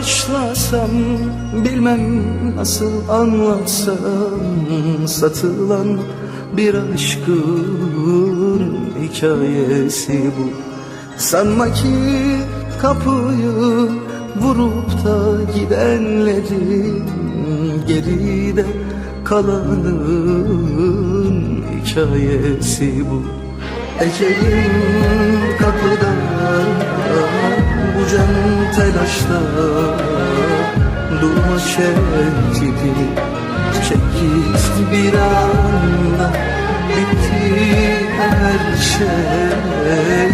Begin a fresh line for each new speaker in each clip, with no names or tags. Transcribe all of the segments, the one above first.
başlasam Bilmem nasıl anlatsam Satılan bir aşkın hikayesi bu. Sanma ki kapıyı vurup da gidenlerin Geride kalanın hikayesi bu. Ecelim kapıda Bu can telaşta Durma çekti Çek git bir anda Bitti her şey.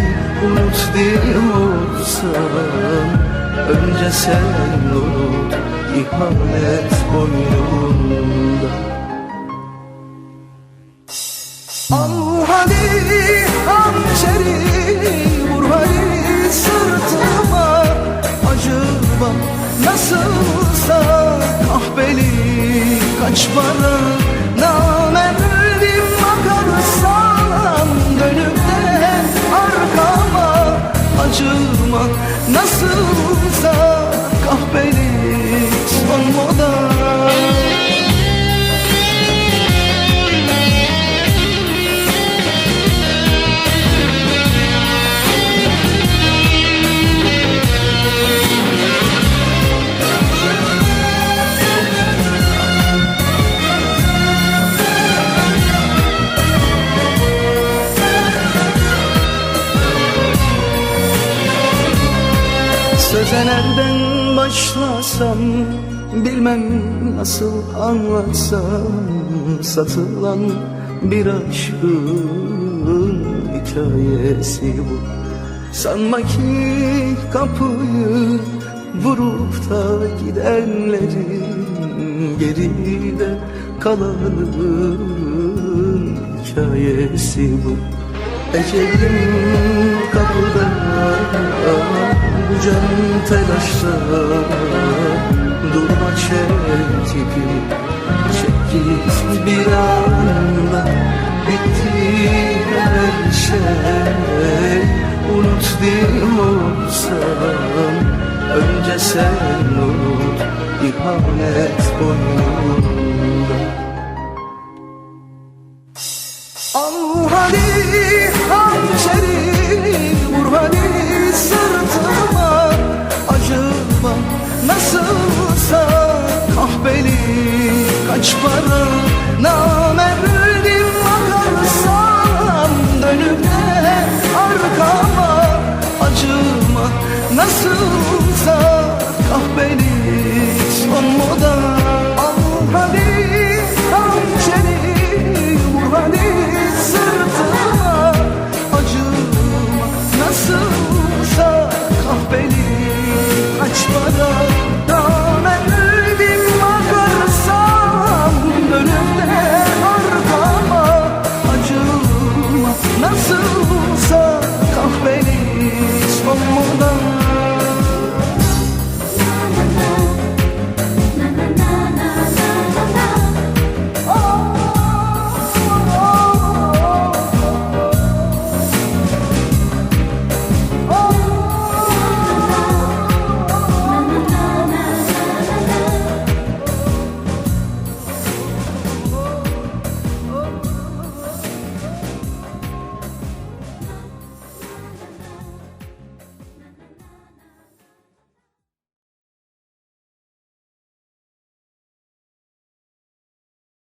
Unut diyorsan Önce sen unut İhanet boynunda Acıma nasılsa kahpeli kaç para Namerdim Söze nereden başlasam Bilmem nasıl anlatsam Satılan bir aşkın hikayesi bu. Sanma ki kapıyı vurup da gidenlerin Geride kalanın hikayesi bu. Ecelim kapıda can telaşta Durma çekip Çek git bir anda Bitti her şey. Unut diyorsan Önce sen unut İhanet boynunda